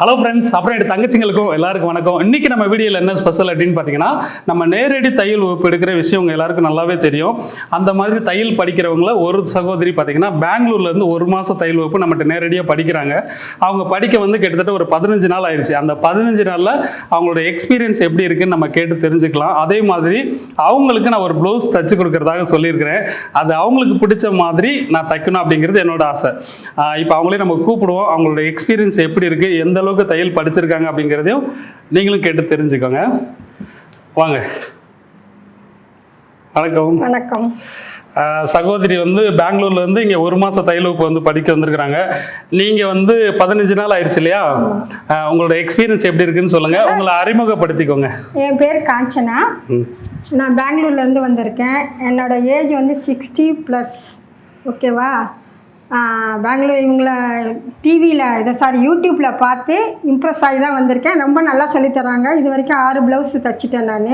Hello friends அப்புறம் என் தங்கச்சிங்களுக்கும் எல்லாருக்கும் வணக்கம். இன்னைக்கு நம்ம வீடியோவில் என்ன ஸ்பெஷல் அப்படின்னு பார்த்தீங்கன்னா நம்ம நேரடி தையல் வகுப்பு எடுக்கிற விஷயம் உங்கள் எல்லாருக்கும் நல்லாவே தெரியும். அந்த மாதிரி தையல் படிக்கிறவங்கள ஒரு சகோதரி பார்த்தீங்கன்னா பெங்களூர்லேருந்து ஒரு மாதம் தையல் வகுப்பு நம்மகிட்ட நேரடியாக படிக்கிறாங்க. அவங்க படிக்க வந்து கிட்டத்தட்ட ஒரு பதினஞ்சு நாள் ஆயிடுச்சு அந்த பதினஞ்சு நாளில் அவங்களோட எக்ஸ்பீரியன்ஸ் எப்படி இருக்குன்னு நம்ம கேட்டு தெரிஞ்சுக்கலாம். அதே மாதிரி அவங்களுக்கு நான் ஒரு ப்ளவுஸ் தச்சு கொடுக்கறதாக சொல்லியிருக்கிறேன். அது அவங்களுக்கு பிடிச்ச மாதிரி நான் தைக்கணும் அப்படிங்கிறது என்னோட ஆசை. இப்போ அவங்களே நம்ம கூப்பிடுவோம். அவங்களோட எக்ஸ்பீரியன்ஸ் எப்படி இருக்குது எந்த அளவுக்கு தையல் படிச்சிருக்காங்க அப்படிங்கிறதையும் நீங்களும் கேட்டு தெரிஞ்சுக்கோங்க. வாங்க. வணக்கம். வணக்கம். சகோதரி வந்து பெங்களூர்ல இருந்து இங்க ஒரு மாசம் தையல் வகுப்பு வந்து படிக்க வந்திருக்கிறாங்க. நீங்க வந்து பதினஞ்சு நாள் ஆயிடுச்சு இல்லையா? உங்களோட எக்ஸ்பீரியன்ஸ் எப்படி இருக்குன்னு சொல்லுங்க. உங்களை அறிமுகப்படுத்திக்கோங்க. என் பேர் காஞ்சனா. நான் பெங்களூர்லேருந்து வந்திருக்கேன். என்னோட ஏஜ் வந்து சிக்ஸ்டி ப்ளஸ் ஓகேவா பெங்களூர் இவங்கள டிவியில் இதை சாரி யூடியூப்பில் பார்த்து இம்ப்ரெஸ் ஆகி தான் வந்திருக்கேன். ரொம்ப நல்லா சொல்லித் தராங்க இது வரைக்கும் ஆறு ப்ளவுஸ் தச்சுட்டேன் நான்.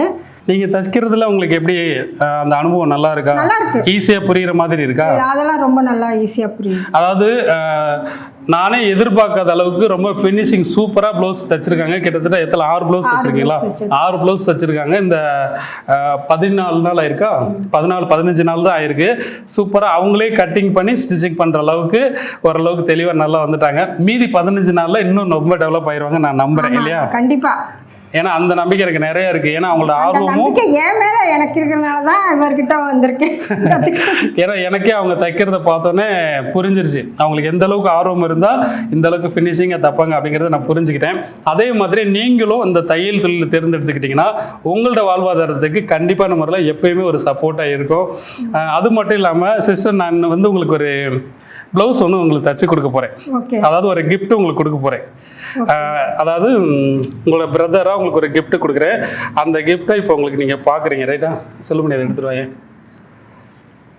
நீங்க தைக்கிறதுல உங்களுக்கு எப்படி அந்த அனுபவம் நல்லா இருக்கா? நல்லா இருக்கு. ஈஸியா புரியுற மாதிரி இருக்கா? அதெல்லாம் ரொம்ப நல்லா ஈஸியாக புரியும் அதாவது நானே எதிர்பார்க்காத அளவுக்கு ரொம்ப ஃபினிஷிங் சூப்பரா ப்ளவுஸ் தச்சிருக்காங்க. கிட்டத்தட்ட எத்தனை? ஆறு ப்ளவுஸ் தச்சிருக்கீங்களா. ஆறு ப்ளவுஸ் தச்சிருக்காங்க. இந்த பதினாலு நாள் ஆயிருக்கா? பதினாலு பதினஞ்சு நாள் தான் ஆயிருக்கு. சூப்பரா அவங்களே கட்டிங் பண்ணி ஸ்டிச்சிங் பண்ற அளவுக்கு ஓரளவுக்கு தெளிவா நல்லா வந்துட்டாங்க. மீதி பதினஞ்சு நாள்ல இன்னும் ரொம்ப டெவலப் ஆயிருவாங்க நான் நம்புறேன் இல்லையா? கண்டிப்பாக ஏன்னா அந்த நம்பிக்கை எனக்கு நிறைய இருக்கு. ஏன்னா அவங்களோட ஆர்வமும் என் மேலே எனக்கு இருக்கிறனால தான் இவர்கிட்ட வந்திருக்கேன். ஏன்னா எனக்கே அவங்க தைக்கிறத பார்த்தோன்னே புரிஞ்சிருச்சு. அவங்களுக்கு எந்த அளவுக்கு ஆர்வம் இருந்தால் இந்த அளவுக்கு ஃபினிஷிங்கை தப்பாங்க அப்படிங்கிறத நான் புரிஞ்சுக்கிட்டேன். அதே மாதிரி நீங்களும் இந்த தையல் தொழில் தேர்ந்தெடுத்துக்கிட்டிங்கன்னா உங்களோட வாழ்வாதாரத்துக்கு கண்டிப்பான முறையில் எப்பயுமே ஒரு சப்போர்ட்டாக இருக்கும். அது மட்டும் இல்லாமல் சிஸ்டர் நான் வந்து உங்களுக்கு ஒரு ப்ளவுஸ் ஒன்று உங்களுக்கு தச்சு கொடுக்க போகிறேன் அதாவது ஒரு gift உங்களுக்கு கொடுக்க போகிறேன் அதாவது உங்களோட பிரதராக உங்களுக்கு ஒரு gift கொடுக்குறேன். அந்த கிஃப்ட்டை இப்போ உங்களுக்கு நீங்கள் பார்க்குறீங்க ரைட்டா சொல்ல முடியாது எடுத்துட்டு வாங்க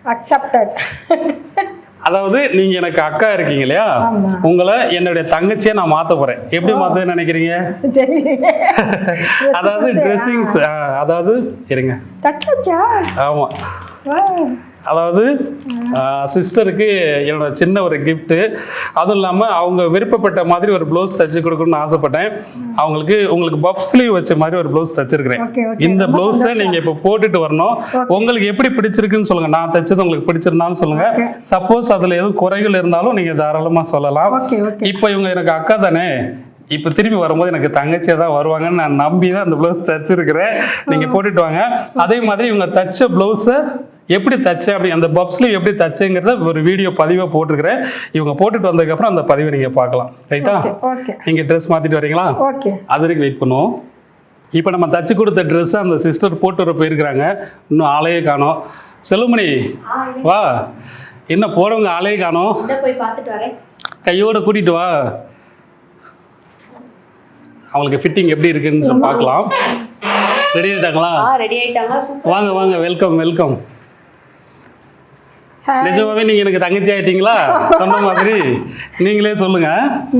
அக்செப்டட் அதாவது நீங்க எனக்கு அக்கா இருக்கீங்க இல்லையா. உங்களை என்னுடைய தங்கச்சியா நான் மாத்த போறேன். எப்படி மாத்த நினைக்கிறீங்க? அதாவது ட்ரெஸ்ஸிங்ஸ் அதாவது இருங்க. ஆமா. அதாவது சிஸ்டருக்கு என்னோட சின்ன ஒரு gift. அதுவும் இல்லாமல் அவங்க விருப்பப்பட்ட மாதிரி ஒரு ப்ளவுஸ் தச்சு கொடுக்கணும்னு ஆசைப்பட்டேன். அவங்களுக்கு உங்களுக்கு பஃப் ஸ்லீவ் வச்ச மாதிரி ஒரு ப்ளவுஸ் தச்சிருக்கிறேன். இந்த ப்ளவுஸை நீங்க இப்போ போட்டுட்டு வரணும். உங்களுக்கு எப்படி பிடிச்சிருக்குன்னு சொல்லுங்க. நான் தைச்சது உங்களுக்கு பிடிச்சிருந்தாலும் சொல்லுங்க. Okay. சப்போஸ் அதுல எதுவும் குறைகள் இருந்தாலும் நீங்க தாராளமா சொல்லலாம். இப்போ இவங்க எனக்கு அக்கா தானே? இப்போ திரும்பி வரும்போது எனக்கு தங்கச்சியா தான் வருவாங்கன்னு நான் நம்பி தான் அந்த ப்ளவுஸ் தச்சிருக்கிறேன். நீங்க போட்டுட்டு வாங்க. அதே மாதிரி இவங்க தச்ச ப்ளவுஸை எப்படி தச்சேன் அப்படி அந்த பப்ஸ்லீவ் எப்படி தச்சேங்கிறத ஒரு வீடியோ பதிவாக போட்டிருக்கிறேன். இவங்க போட்டுட்டு வந்ததுக்கப்புறம் அந்த பதிவை நீங்க பார்க்கலாம். ரைட்டா? Okay okay. நீங்க ட்ரெஸ் மாத்திட்டு வரீங்களா? ஓகே. அது வரைக்கும் வெயிட் பண்ணுவோம். இப்போ நம்ம தச்சு கொடுத்த ட்ரெஸ்ஸை அந்த சிஸ்டர் போட்டு வர போயிருக்கிறாங்க. இன்னும் ஆளையே காணோம். செல்லுமணி வா. என்ன போறவங்க ஆளையே காணோம். இந்த போய் பார்த்துட்டு வரேன். கையோட கூட்டிட்டு வா. அவங்களுக்கு ஃபிட்டிங் எப்படி இருக்குன்னு சொல்லி பார்க்கலாம். ரெடி ஆயிட்டாங்களா? ஆ ரெடி ஆயிட்டாங்க. சூப்பர். வாங்க வாங்க. வெல்கம் வெல்கம் நிஜமாவே நீங்க எனக்கு தங்கச்சி ஆயிட்டீங்களா? சொன்ன மாதிரி நீங்களே சொல்லுங்க.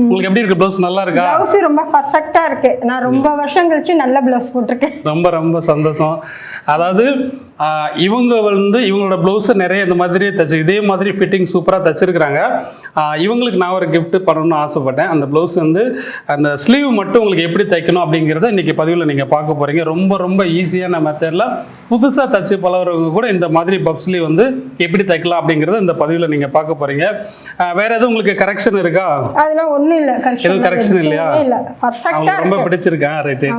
உங்களுக்கு எப்படி இருக்கு? ப்ளவுஸ் நல்லா இருக்கா? ப்ளவுஸ் ரொம்ப பர்ஃபெக்டா இருக்கு. நான் ரொம்ப வருஷம் கழிச்சு நல்ல ப்ளவுஸ் போட்டிருக்கேன். ரொம்ப ரொம்ப சந்தோஷம். அதாவது இவங்க வந்து இவங்களோட ப்ளவுஸை நிறைய இந்த மாதிரி தச்சு இதே மாதிரி ஃபிட்டிங் சூப்பராக தச்சிருக்கிறாங்க. இவங்களுக்கு நான் ஒரு gift பண்ணணும்னு ஆசைப்பட்டேன். அந்த ப்ளவுஸ் வந்து அந்த ஸ்லீவ் மட்டும் உங்களுக்கு எப்படி தைக்கணும் அப்படிங்கிறத இன்னைக்கு பதிவில் நீங்கள் பார்க்க போகிறீங்க ரொம்ப ரொம்ப ஈஸியான மெத்தடில் புதுசாக தச்சு பழகுறவங்க கூட இந்த மாதிரி பப் ஸ்லீவ் வந்து எப்படி தைக்கலாம் அப்படிங்கிறத இந்த பதிவில் நீங்கள் பார்க்க போகிறீங்க வேற எதுவும் உங்களுக்கு கரெக்ஷன் இருக்கா? அதெல்லாம் ஒண்ணும் இல்ல. எதுவும் correction இல்லையா? இல்ல. ரொம்ப பிடிச்சிருக்கேன் ரைட்டு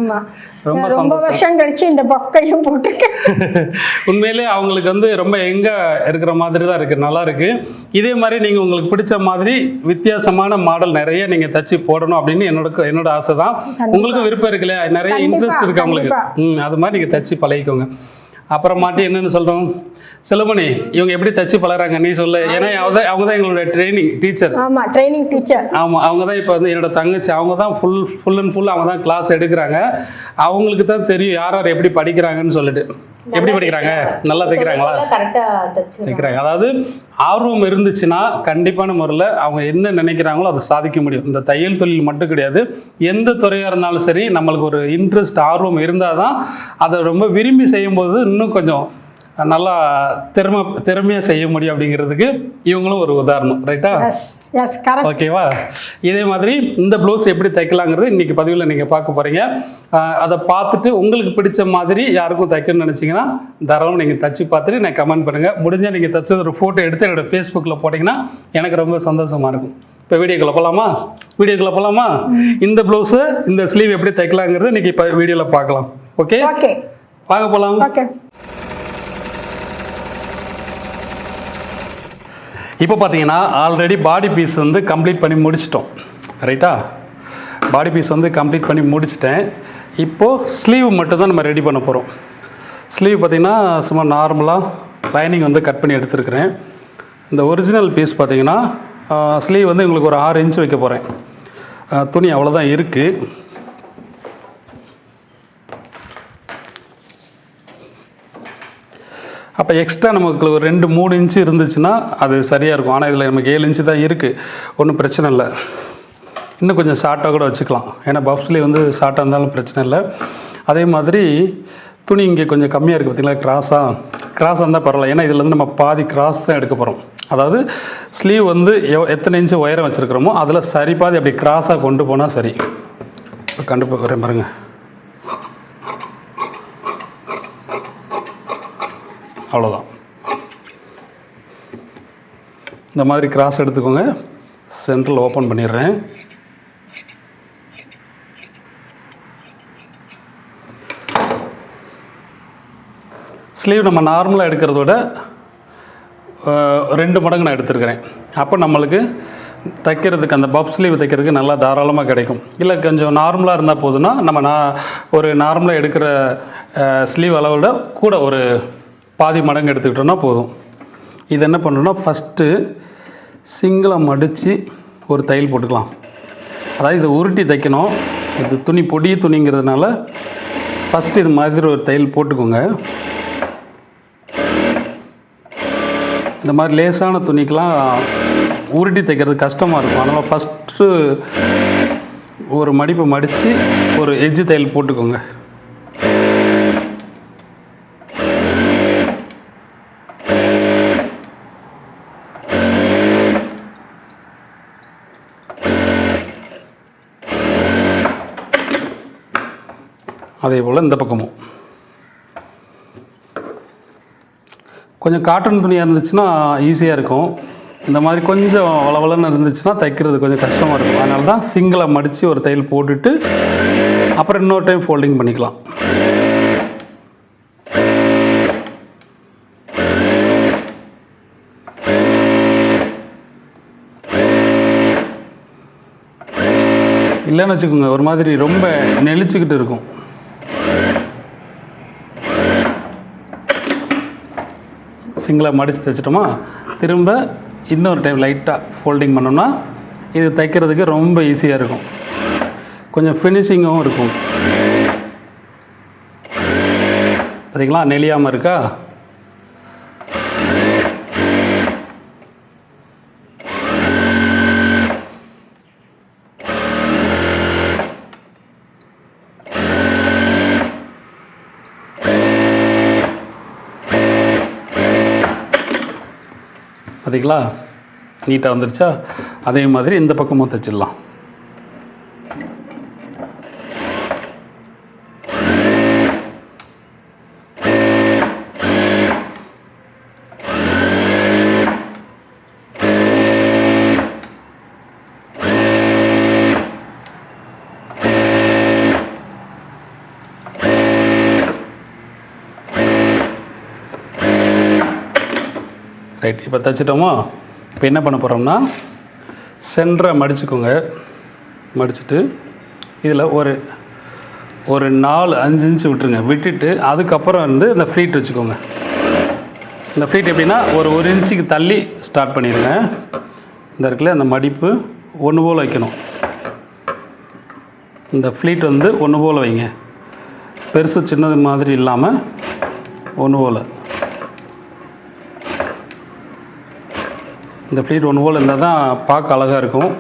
ரொம்ப வருஷம் கழிச்சு இந்த பஃப் கையும் போட்டிருக்கேன். உண்மையிலே அவங்களுக்கு வந்து ரொம்ப எங்க இருக்கிற மாதிரி தான் இருக்கு நல்லா இருக்கு. இதே மாதிரி நீங்க உங்களுக்கு பிடிச்ச மாதிரி வித்தியாசமான மாடல் நிறைய நீங்க தச்சு போடணும் அப்படின்னு என்னோட என்னோட ஆசை தான் உங்களுக்கும் விருப்பம் இருக்கு இல்லையா? நிறைய இன்ட்ரெஸ்ட் இருக்கு அவங்களுக்கு. அது மாதிரி நீங்க தச்சு பழகிக்கோங்க. அப்புறமாட்டி என்னன்னு சொல்றோம்? செல்லுமணி இவங்க எப்படி தச்சு பழகுறாங்க? நீ சொல்லு. ஏன்னா அவங்க அவங்க தான் எங்களோட ட்ரைனிங் டீச்சர் ஆமா ட்ரைனிங் டீச்சர் ஆமாம் அவங்க தான் இப்போ வந்து என்னோட தங்கச்சி. அவங்க தான் ஃபுல் ஃபுல் அண்ட் ஃபுல் அவங்க தான் கிளாஸ் எடுக்கிறாங்க. அவங்களுக்கு தான் தெரியும் யார் யார் எப்படி படிக்கிறாங்கன்னு சொல்லிட்டு. எப்படி படிக்கிறாங்க? நல்லா தைக்கிறாங்களா தைக்கிறாங்க அதாவது ஆர்வம் இருந்துச்சுன்னா கண்டிப்பான முறையில் அவங்க என்ன நினைக்கிறாங்களோ அதை சாதிக்க முடியும். இந்த தையல் தொழில் மட்டும் கிடையாது. எந்த துறையாக இருந்தாலும் சரி நம்மளுக்கு ஒரு இன்ட்ரெஸ்ட் ஆர்வம் இருந்தால் தான் அதை ரொம்ப விரும்பி செய்யும்போது இன்னும் கொஞ்சம் நல்லா திறமை திறமையாக செய்ய முடியும் அப்படிங்கிறதுக்கு இவங்களும் ஒரு உதாரணம். ரைட்டா எஸ் கரெக்ட் ஓகேவா? இதே மாதிரி இந்த ப்ளவுஸ் எப்படி தைக்கலாங்கிறது இன்னைக்கு பதிவில் நீங்கள் பார்க்க போகிறீங்க அதை பார்த்துட்டு உங்களுக்கு பிடிச்ச மாதிரி யாருக்கும் தைக்கணும்னு நினச்சிங்கன்னா தாராளமாக நீங்கள் தச்சு பார்த்துட்டு எனக்கு கமெண்ட் பண்ணுங்கள் முடிஞ்சால் நீங்கள் தச்சது ஒரு ஃபோட்டோ எடுத்து என்னோட ஃபேஸ்புக்கில் போட்டிங்கன்னா எனக்கு ரொம்ப சந்தோஷமாக இருக்கும். இப்போ வீடியோக்குள்ள போகலாமா வீடியோக்குள்ள போகலாமா இந்த ப்ளவுஸு இந்த ஸ்லீவ் எப்படி தைக்கலாங்கிறது இன்னைக்கு இப்போ வீடியோவில் பார்க்கலாம். ஓகே? ஓகே. வாங்க போகலாம் ஓகே. இப்போ பார்த்தீங்கன்னா ஆல்ரெடி பாடி பீஸ் வந்து கம்ப்ளீட் பண்ணி முடிச்சிட்டோம். ரைட்டா பாடி பீஸ் வந்து கம்ப்ளீட் பண்ணி முடிச்சிட்டேன். இப்போது ஸ்லீவ் மட்டும் தான் நம்ம ரெடி பண்ண போகிறோம் ஸ்லீவ் பார்த்தீங்கன்னா சும்மா நார்மலாக லைனிங் வந்து கட் பண்ணி எடுத்துருக்கிறேன். இந்த ஒரிஜினல் பீஸ் பார்த்தீங்கன்னா ஸ்லீவ் வந்து உங்களுக்கு ஒரு ஆறு இன்ச் வைக்க போகிறேன் துணி அவ்வளோதான் இருக்குது அப்போ எக்ஸ்ட்ரா நமக்கு ஒரு ரெண்டு மூணு இன்ச்சு இருந்துச்சுன்னா அது சரியாக இருக்கும். ஆனால் இதில் நமக்கு ஏழு இன்ச்சு தான் இருக்குது ஒன்றும் பிரச்சனை இல்லை. இன்னும் கொஞ்சம் ஷார்ட்டாக கூட வச்சுக்கலாம். ஏன்னா பஃப்ஸ்லேயே வந்து ஷார்ட்டாக இருந்தாலும் பிரச்சனை இல்லை. அதே மாதிரி துணி இங்கே கொஞ்சம் கம்மியாக இருக்குது பார்த்தீங்களா கிராஸாக கிராஸாக இருந்தால் பரவாயில்ல. ஏன்னா இதில் வந்து நம்ம பாதி கிராஸ் தான் எடுக்க போகிறோம் அதாவது ஸ்லீவ் வந்து எவ் எத்தனை இன்ச்சு உயரம் வச்சுருக்கிறோமோ அதில் சரி பாதி அப்படி கிராஸாக கொண்டு போனால் சரி. கண்டு பாருங்கள் அவ்வளோதான் இந்த மாதிரி கிராஸ் எடுத்துக்கோங்க. சென்ட்ரல் ஓப்பன் பண்ணிடுறேன். ஸ்லீவ் நம்ம நார்மலாக எடுக்கிறத விட ரெண்டு மடங்கு நான் எடுத்துருக்கிறேன். அப்போ நம்மளுக்கு தைக்கிறதுக்கு அந்த பப் ஸ்லீவ் தைக்கிறதுக்கு நல்லா தாராளமாக கிடைக்கும். இல்லை கொஞ்சம் நார்மலாக இருந்தால் போதுன்னா நம்ம நான் ஒரு நார்மலாக எடுக்கிற ஸ்லீவ் அளவில் கூட ஒரு பாதி மடங்கு எடுத்துக்கிட்டோம்னா போதும். இது என்ன பண்ணணும்னா ஃபஸ்ட்டு சிங்கிளாக மடித்து ஒரு தையல் போட்டுக்கலாம். அதாவது இதை உருட்டி தைக்கணும். இது துணி பொடி துணிங்கிறதுனால ஃபஸ்ட்டு இது மாதிரி ஒரு தையல் போட்டுக்கோங்க. இந்த மாதிரி லேசான துணிக்கெலாம் உருட்டி தைக்கிறது கஷ்டமாக இருக்கும். அதனால் ஃபஸ்ட்டு ஒரு மடிப்பை மடித்து ஒரு எஜ்ஜு தையல் போட்டுக்கோங்க. அதே போல் இந்த பக்கமும். கொஞ்சம் காட்டன் துணியாக இருந்துச்சுன்னா ஈஸியாக இருக்கும். இந்த மாதிரி கொஞ்சம் வளவலன்னு இருந்துச்சுன்னா தைக்கிறது கொஞ்சம் கஷ்டமாக இருக்கும். அதனால தான் சிங்கிளை மடித்து ஒரு தையல் போட்டுட்டு அப்புறம் இன்னொரு டைம் ஃபோல்டிங் பண்ணிக்கலாம். இல்லைன்னு வச்சுக்கோங்க ஒரு மாதிரி ரொம்ப நெளிச்சுக்கிட்டு இருக்கும். சிங்கிளாக மடித்து தைச்சிட்டோமா திரும்ப இன்னொரு டைம் லைட்டாக ஃபோல்டிங் பண்ணோம்னா இது தைக்கிறதுக்கு ரொம்ப ஈஸியாக இருக்கும். கொஞ்சம் ஃபினிஷிங்கும் இருக்கும். பார்த்தீங்களா நெளியாமல் இருக்கா? பார்த்தீங்களா நீட்டாக வந்துருச்சா? அதே மாதிரி இந்த பக்கமும் தைச்சிடலாம். இப்போ தைச்சிட்டோமோ இப்போ என்ன பண்ண போகிறோம்னா சென்டரை மடிச்சுக்கோங்க. மடிச்சுட்டு இதில் ஒரு ஒரு நாலு அஞ்சு இன்ச்சு விட்டுருங்க. விட்டுட்டு அதுக்கப்புறம் வந்து இந்த ஃப்ளீட் வச்சுக்கோங்க. இந்த ஃப்ளீட் எப்படின்னா ஒரு ஒரு இன்ச்சுக்கு தள்ளி ஸ்டார்ட் பண்ணிடுங்க. இந்த இடத்துல அந்த மடிப்பு ஒன்று போல் வைக்கணும். இந்த ஃப்ளீட் வந்து ஒன்று போல் வைங்க. பெருசு சின்னது மாதிரி இல்லாமல் ஒன்று போல். இந்த ஃப்ளீட் ஒன்று போல் இருந்தால் தான் பார்க்க அழகாக இருக்கும்.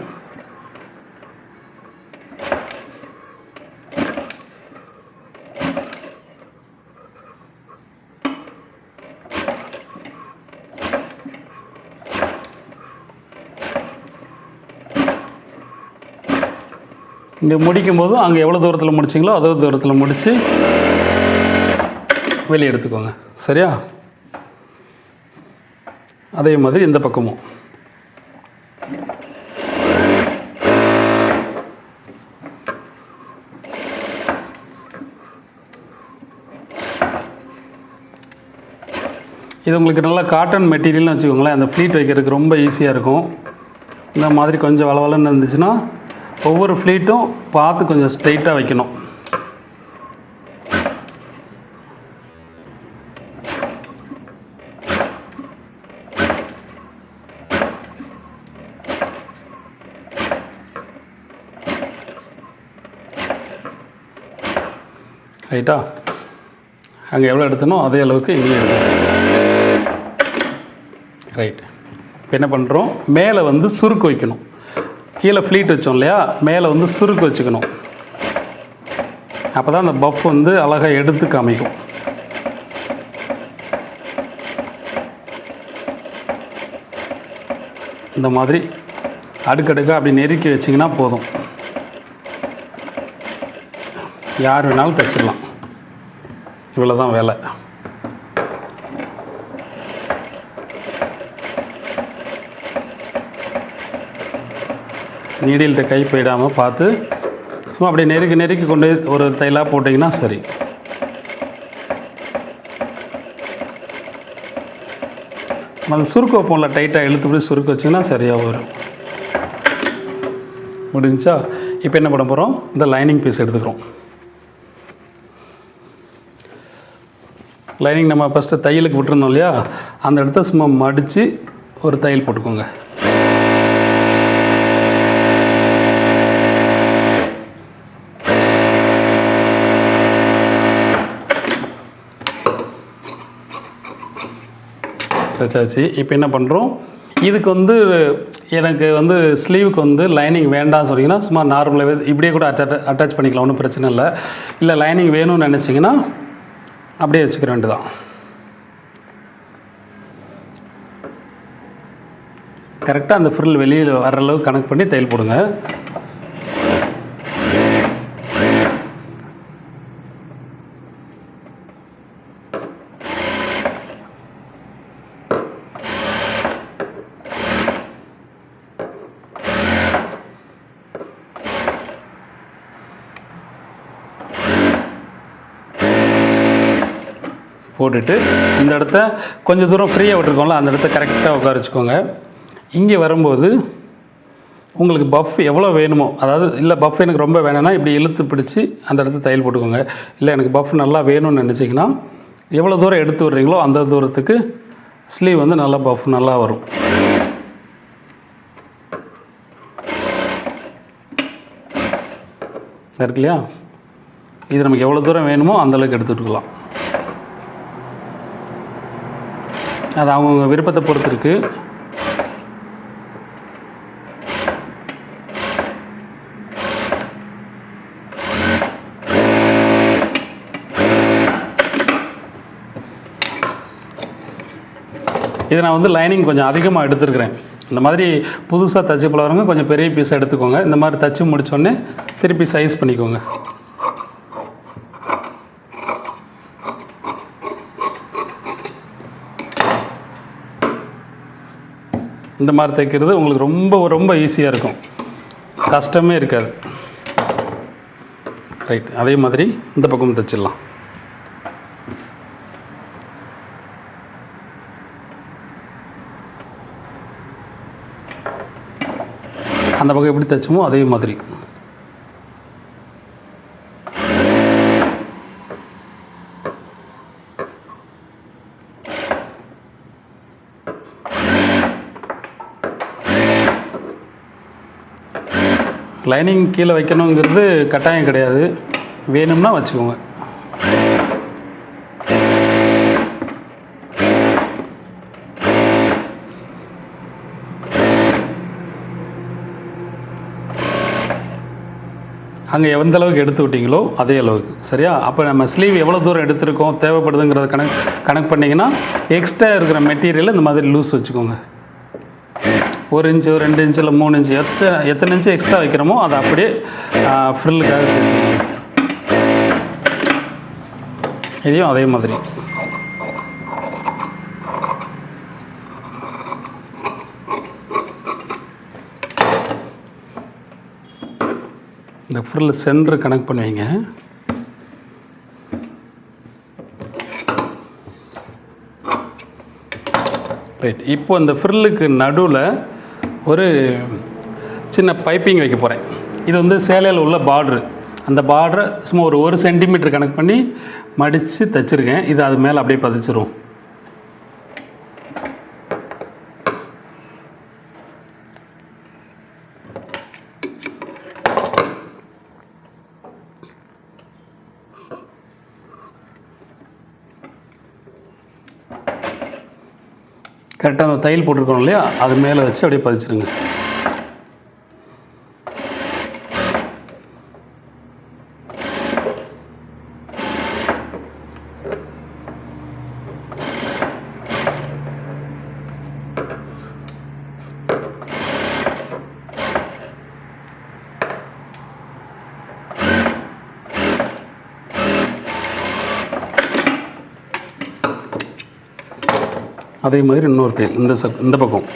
இங்கே முடிக்கும் போது அங்கே எவ்வளோ தூரத்தில் முடிச்சிங்களோ அதோ தூரத்தில் முடித்து வெளியே எடுத்துக்கோங்க. சரியா? அதே மாதிரி இந்த பக்கமும். இது உங்களுக்கு நல்லா காட்டன் மெட்டீரியல்னு வச்சுக்கோங்களேன். அந்த ஃப்ளீட் வைக்கிறதுக்கு ரொம்ப ஈஸியாக இருக்கும். இந்த மாதிரி கொஞ்சம் வளவலன்னு இருந்துச்சுன்னா ஒவ்வொரு ஃப்ளீட்டும் பார்த்து கொஞ்சம் ஸ்ட்ரைட்டாக வைக்கணும். ரைட்டா அங்கே எவ்வளோ எடுத்தனோ அதே அளவுக்கு இங்கேயும் எடுக்கணும் ரைட் இப்போ என்ன பண்ணுறோம் மேலே வந்து சுருக்கு வைக்கணும். கீழே ஃப்ளீட் வச்சோம் இல்லையா? மேலே வந்து சுருக்கு வச்சுக்கணும். அப்போ தான் அந்த பஃப் வந்து அழகாக எடுத்து காமிக்கும். இந்த மாதிரி அடுக்கடுக்காக அப்படி நெருக்கி வச்சிங்கன்னா போதும். யார் வேணாலும் தைச்சிடலாம். இவ்வளோ தான் வேலை. நீடில்கிட்ட கை போயிடாமல் பார்த்து சும்மா அப்படியே நெருக்கி நெருக்கி கொண்டு போய் ஒரு தைலாக போட்டிங்கன்னா சரி. அந்த சுருக்கு வைப்போம்ல டைட்டாக இழுத்து போய் சுருக்கு வச்சிங்கன்னா சரியாக வரும். முடிஞ்சா இப்போ என்ன பண்ண போகிறோம் இந்த லைனிங் பீஸ் எடுத்துக்கிறோம். லைனிங் நம்ம ஃபஸ்ட்டு தையலுக்கு விட்டுருந்தோம் இல்லையா? அந்த இடத்த சும்மா மடித்து ஒரு தையல் போட்டுக்கோங்க. தைச்சாச்சு இப்போ என்ன பண்ணுறோம் இதுக்கு வந்து எனக்கு வந்து ஸ்லீவுக்கு வந்து லைனிங் வேண்டாம்னு சொன்னீங்கன்னா சும்மா நார்மலாகவே இப்படியே கூட அட்டாச் அட்டாச் பண்ணிக்கலாம் ஒன்றும் பிரச்சனை இல்லை. இல்லை லைனிங் வேணும்னு நினச்சிங்கன்னா அப்படியே வச்சுக்கிற வேண்டியதான் கரெக்டாக அந்த ஃப்ரில் வெளியில் வர அளவுக்கு கனெக்ட் பண்ணி தையல் போடுங்க. போட்டுட்டு இந்த இடத்த கொஞ்சம் தூரம் ஃப்ரீயாக விட்டுருக்கோம்ல அந்த இடத்த கரெக்டாக உட்கார வச்சுக்கோங்க. இங்கே வரும்போது உங்களுக்கு பஃப் எவ்வளோ வேணுமோ அதாவது இல்லை பஃப் எனக்கு ரொம்ப வேணும்னா இப்படி இழுத்து பிடிச்சி அந்த இடத்த தையல் போட்டுக்கோங்க. இல்லை எனக்கு பஃப் நல்லா வேணும்னு நினச்சிங்கன்னா எவ்வளோ தூரம் எடுத்து விட்றீங்களோ அந்த தூரத்துக்கு ஸ்லீவ் வந்து நல்லா பஃப் நல்லா வரும். இருக்கு இல்லையா? இது நமக்கு எவ்வளோ தூரம் வேணுமோ அந்தளவுக்கு எடுத்துகிட்டுக்கலாம் அது அவங்கவுங்க விருப்பத்தை பொறுத்து இருக்கு இதை நான் வந்து லைனிங் கொஞ்சம் அதிகமாக எடுத்துருக்கிறேன். இந்த மாதிரி புதுசாக தச்சு பழகிறவங்க கொஞ்சம் பெரிய பீஸாக எடுத்துக்கோங்க. இந்த மாதிரி தச்சு முடித்தோடனே திருப்பி சைஸ் பண்ணிக்கோங்க. இந்த மாதிரி தைக்கிறது உங்களுக்கு ரொம்ப ரொம்ப ஈஸியாக இருக்கும். கஷ்டமே இருக்காது. ரைட் அதே மாதிரி இந்த பக்கம் தைச்சிடலாம். அந்த பக்கம் எப்படி தைச்சோமோ அதே மாதிரி. லைனிங் கீழே வைக்கணுங்கிறது கட்டாயம் கிடையாது. வேணும்னா வச்சுக்கோங்க. அங்கே எந்த அளவுக்கு எடுத்து விட்டீங்களோ அதே அளவுக்கு. சரியா? அப்போ நம்ம ஸ்லீவ் எவ்வளோ தூரம் எடுத்திருக்கோம் தேவைப்படுதுங்கிறத கணக்கு கணக்கு பண்ணிங்கன்னா எக்ஸ்ட்ரா இருக்கிற மெட்டீரியல் இந்த மாதிரி லூஸ் வச்சுக்கோங்க. ஒரு இன்ச்சு ரெண்டு இன்ச்சு இல்லை மூணு இன்ச்சு. எத்தனை எத்தனை இன்ச்சு எக்ஸ்ட்ரா வைக்கிறோமோ அதை அப்படியே ஃப்ரில்லுக்காக சேர்த்துக்கணும் இதையும் அதே மாதிரி. இந்த ஃப்ரில் சென்டர் கனெக்ட் பண்ணுவீங்க ரைட் இப்போ இந்த ஃப்ரில்லுக்கு நடுவில் ஒரு சின்ன பைப்பிங் வைக்க போகிறேன் இது வந்து சேலையில் உள்ள பார்ட்ரு அந்த பார்டரை சும்மா ஒரு ஒரு சென்டிமீட்டர் கணக்கு பண்ணி மடித்து தைச்சிருக்கேன். இது அது மேலே அப்படியே பதிச்சிரும். கரெக்டாக அந்த தையல் போட்டிருக்கோம் இல்லையா? அது மேலே வச்சு அப்படியே பதிச்சிருங்க. அதே மாதிரி இன்னொரு தையல் இந்த ச இந்த பக்கம்.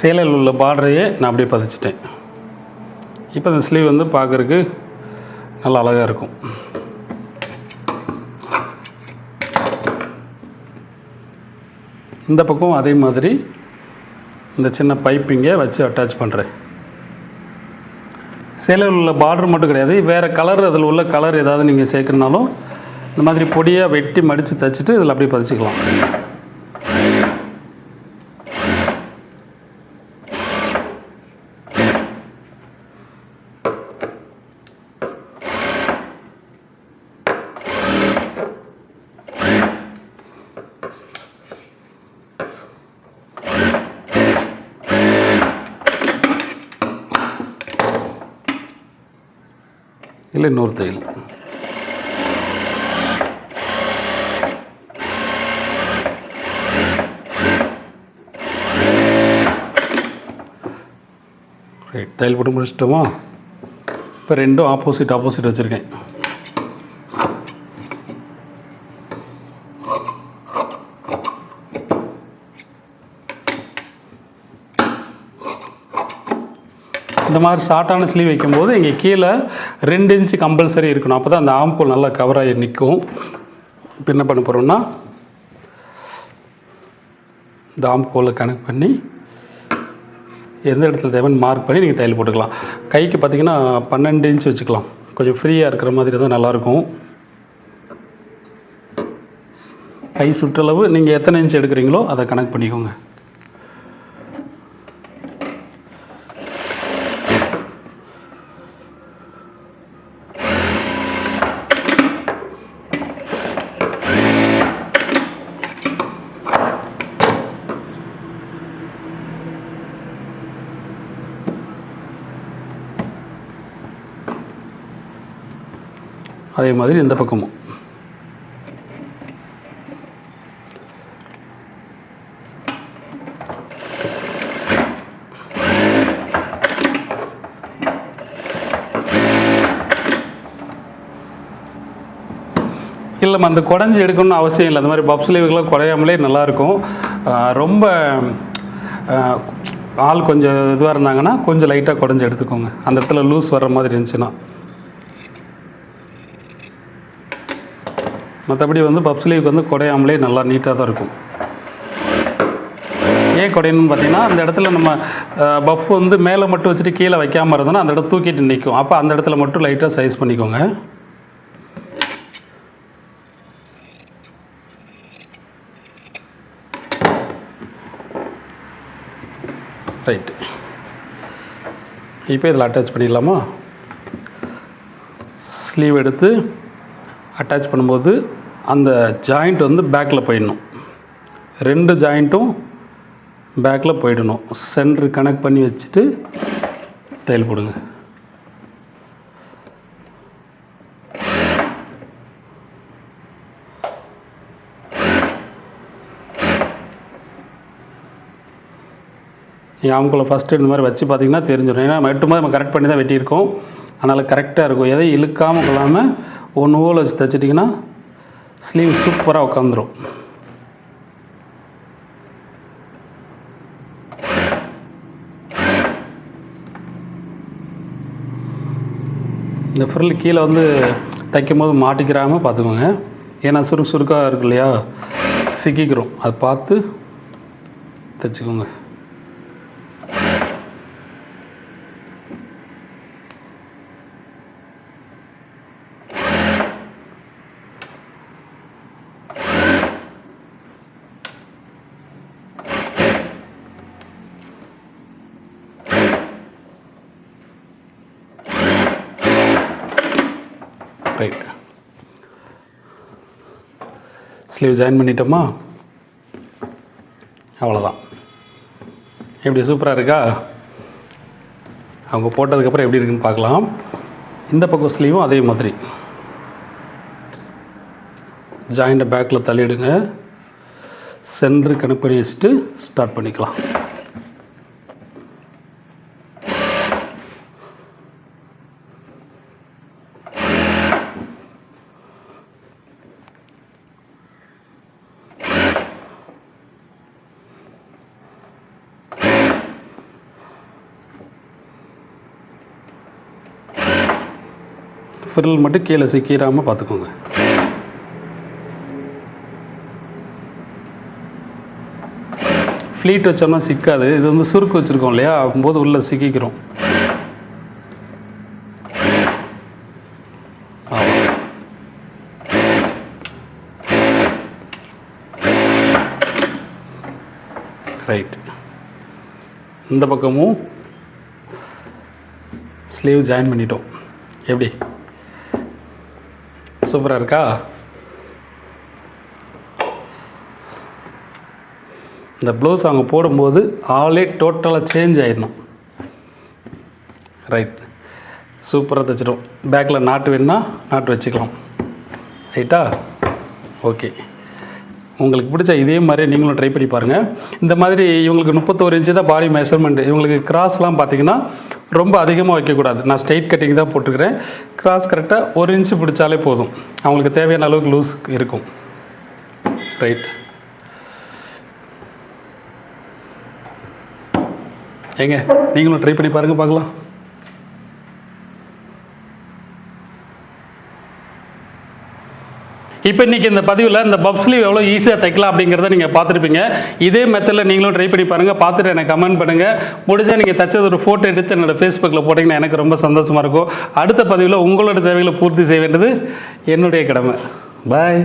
சேலையில் உள்ள பார்டரையே நான் அப்படியே பதிச்சிட்டேன். இப்போ இந்த ஸ்லீவ் வந்து பார்க்குறக்கு நல்லா அழகாக இருக்கும். இந்த பக்கம் அதே மாதிரி இந்த சின்ன பைப்பிங்கை வச்சு அட்டாச் பண்ணுறேன் சேலையில் உள்ள பார்டர் மட்டும் கிடையாது. வேறு கலர் அதில் உள்ள கலர் ஏதாவது நீங்கள் சேர்க்கணுனாலும் இந்த மாதிரி பொடியாக வெட்டி மடித்து தைச்சிட்டு இதில் அப்படியே பதிச்சுக்கலாம். இல்லை இன்னொரு தையல். ரைட் தையல் போட்டு முடிச்சிட்டோமா? இப்போ ரெண்டும் ஆப்போசிட் ஆப்போசிட் வச்சுருக்கேன். இந்த மாதிரி ஷார்ட்டான ஸ்லீவ் வைக்கும்போது இங்கே கீழே ரெண்டு இன்ச்சு கம்பல்சரி இருக்கணும். அப்போ தான் அந்த ஆம்பூல் நல்லா கவர் ஆகி நிற்கும் இப்போ என்ன பண்ண போகிறோம்னா இந்த ஆம்பூலை கனெக்ட் பண்ணி எந்த இடத்துல தேவைன்னு மார்க் பண்ணி நீங்கள் தையல் போட்டுக்கலாம். கைக்கு பார்த்தீங்கன்னா பன்னெண்டு இன்ச் வச்சுக்கலாம். கொஞ்சம் ஃப்ரீயாக இருக்கிற மாதிரி தான் நல்லாயிருக்கும். கை சுற்றளவு நீங்கள் எத்தனை இன்ச் எடுக்கிறீங்களோ அதை கனெக்ட் பண்ணிக்கோங்க. அதே மாதிரி இந்த பக்கமும். இல்லை அந்த குடஞ்சி எடுக்கணும்னு அவசியம் இல்லை. அந்த மாதிரி பப்ஸ்லீவுகளாம் குறையாமலே நல்லாயிருக்கும். ரொம்ப ஆள் கொஞ்சம் இதுவாக இருந்தாங்கன்னா கொஞ்சம் லைட்டாக குடஞ்சி எடுத்துக்கோங்க. அந்த இடத்துல லூஸ் வர்ற மாதிரி இருந்துச்சுன்னா. மற்றபடி வந்து பப் ஸ்லீவுக்கு வந்து குடையாமலே நல்லா நீட்டாக தான் இருக்கும். ஏன் குடையணும்னு பார்த்தீங்கன்னா அந்த இடத்துல நம்ம பஃப் வந்து மேலே மட்டும் வச்சுட்டு கீழே வைக்காமல் இருந்தோன்னா அந்த இடத்துல தூக்கிட்டு நிற்கும் அப்போ அந்த இடத்துல மட்டும் லைட்டாக சைஸ் பண்ணிக்கோங்க. ரைட்டு இப்போ இதில் அட்டாச் பண்ணிடலாமா? ஸ்லீவ் எடுத்து அட்டாச் பண்ணும்போது அந்த ஜாயிண்ட் வந்து பேக்கில் போயிடணும். ரெண்டு ஜாயிண்ட்டும் பேக்கில் போயிடணும். சென்ட்ரு கனெக்ட் பண்ணி வச்சுட்டு தையல் போடுங்க. நீங்கள் ஃபஸ்ட்டு இந்த மாதிரி வச்சு பார்த்தீங்கன்னா தெரிஞ்சிடும். ஏன்னா வெட்டும்போது நம்ம கரெக்ட் பண்ணி தான் வெட்டியிருக்கோம். அதனால் கரெக்டாக இருக்கும். எதையும் இழுக்காமல் கொள்ளாமல் ஒன்று ஓலை வச்சு தைச்சிட்டிங்கன்னா ஸ்லீவ் சூப்பராக உட்காந்துரும் இந்த ஃப்ரில் கீழே வந்து தைக்கும் போது மாட்டிக்கிறாமல் பார்த்துக்கோங்க. ஏன்னா சுருக்கு சுருக்காக இருக்கு இல்லையா? சிக்கிக்கிறோம் அதை பார்த்து தைச்சிக்கோங்க ரைட் ஸ்லீவ் ஜாயின் பண்ணிட்டோமா? அவ்வளோதான் எப்படி சூப்பராக இருக்கா? அவங்க போட்டதுக்கப்புறம் எப்படி இருக்குன்னு பார்க்கலாம். இந்த பக்கம் ஸ்லீவும் அதே மாதிரி. ஜாயிண்ட்டை பேக்கில் தள்ளிடுங்க. சென்ட்ரு கணக்கு பண்ணி வச்சுட்டு ஸ்டார்ட் பண்ணிக்கலாம். விரல் மட்டும் கீழே சிக்கிடாமல் பார்த்துக்கோங்க ஃப்ளீட் வச்சோம்னா சிக்காது. இது வந்து சுருக்கு வச்சுருக்கோம் இல்லையா? ஆகும்போது உள்ளே சிக்கிக்கிறோம். ரைட் இந்த பக்கமும் ஸ்லீவ் ஜாயின் பண்ணிட்டோம். எப்படி? சூப்பராக இருக்கா? இந்த ப்ளவுஸ் அவங்க போடும்போது ஆளே டோட்டலாக சேஞ்ச் ஆயிடணும். ரைட் சூப்பராக தைச்சிடும் பேக்கில் நாட்டு வேணுன்னா நாட்டு வச்சுக்கலாம். ரைட்டா ஓகே உங்களுக்கு பிடிச்ச இதே மாதிரி நீங்களும் ட்ரை பண்ணி பாருங்கள் இந்த மாதிரி இவங்களுக்கு முப்பத்தோரு இன்ச்சு தான் பாடி மெஷர்மெண்ட் இவங்களுக்கு கிராஸ்லாம் பார்த்தீங்கன்னா ரொம்ப அதிகமாக வைக்கக்கூடாது. நான் ஸ்ட்ரெயிட் கட்டிங் தான் போட்டுக்கிறேன். கிராஸ் கரெக்டாக ஒரு இன்ச்சு பிடிச்சாலே போதும். அவங்களுக்கு தேவையான அளவுக்கு லூஸ் இருக்கும். ரைட் ஏங்க நீங்களும் ட்ரை பண்ணி பாருங்கள் பார்க்கலாம். இப்போ இன்றைக்கி இந்த பதிவில் இந்த பப் ஸ்லீவ் எவ்வளோ ஈஸியாக தைக்கலாம் அப்படிங்கிறத நீங்கள் பார்த்துருப்பீங்க. இதே மெத்தடில் நீங்களும் ட்ரை பண்ணி பாருங்கள் பார்த்துட்டு எனக்கு கமெண்ட் பண்ணுங்கள் முடிஞ்சால் நீங்கள் தைச்சது ஒரு ஃபோட்டோ எடுத்து என்னோடய ஃபேஸ்புக்கில் போட்டிங்கன்னா எனக்கு ரொம்ப சந்தோஷமாக இருக்கும். அடுத்த பதிவில் உங்களோட தேவைகளை பூர்த்தி செய்ய வேண்டியது என்னுடைய கடமை. பாய்